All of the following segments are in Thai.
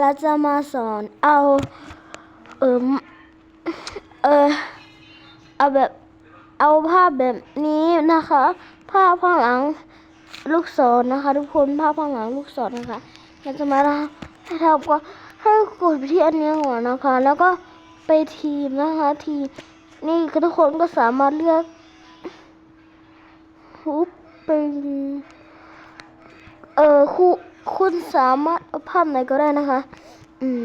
เราจะมาสอนเอาเออเออเอาแบบเอาภาพแบบนี้นะคะ ภาพข้างหลังลูกศรนะคะ ทุกคนภาพข้างหลังลูกศรนะคะเราจะมาให้ทำก็ให้กดไปที่อันนี้ก่อนนะคะ แล้วก็ไปทีมนะคะทีมนี่ทุกคนก็สามารถเลือกฮุบเป็นเออคุ คุณสามารถเอาภาพไหนก็ได้นะคะ อืม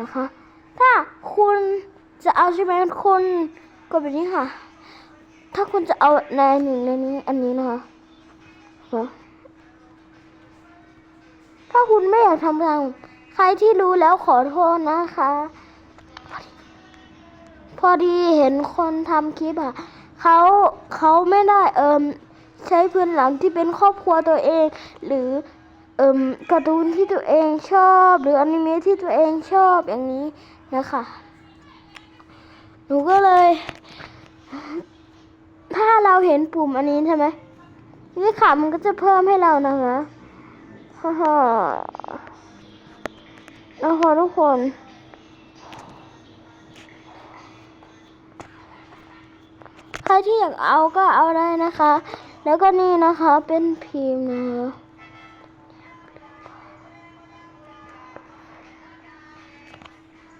นะคะ ถ้าคุณจะเอาใช่ไหมคุณกดแบบนี้ค่ะ ถ้าคุณจะเอาในหนึ่งในนี้อันนี้นะคะถ้าคุณไม่อยากทำทางใครที่รู้แล้วขอโทษนะคะ พอดีเห็นคนทำคลิปอะเขาเขาไม่ได้เอิม ใช้พื้นหลังที่เป็นครอบครัวตัวเอง หรือเอมการ์ตูนที่ตัวเองชอบ หรืออนิเมะที่ตัวเองชอบอย่างนี้นะคะหนูก็เลย ถ้าเราเห็นปุ่มอันนี้ใช่ไหมนี่ค่ะมันก็จะเพิ่มให้เรานะคะฮ่าฮ่านะคะทุกคนใครที่อยากเอาก็เอาได้นะคะ แล้วก็นี่นะคะเป็นพิมพ์นะคะ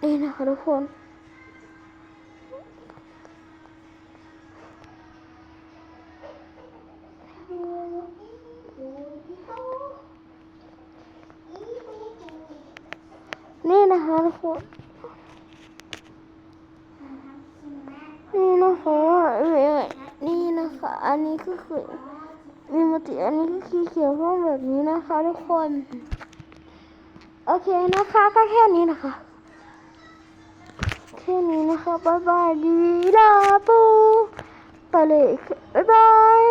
นี่นะคะทุกคนนี่นะคะทุกคนนี่นะคะเอ้ย นี่ะคะ อันนี้ก็คือมีมติอันนี้ก็คือเขียวข้างแบบนี้นะคะ ทุกคน โอเคนะคะก็แค่นี้นะคะแค่นี้นะคะบ๊ายบายดีลาปูไปเลยบ๊ายบาย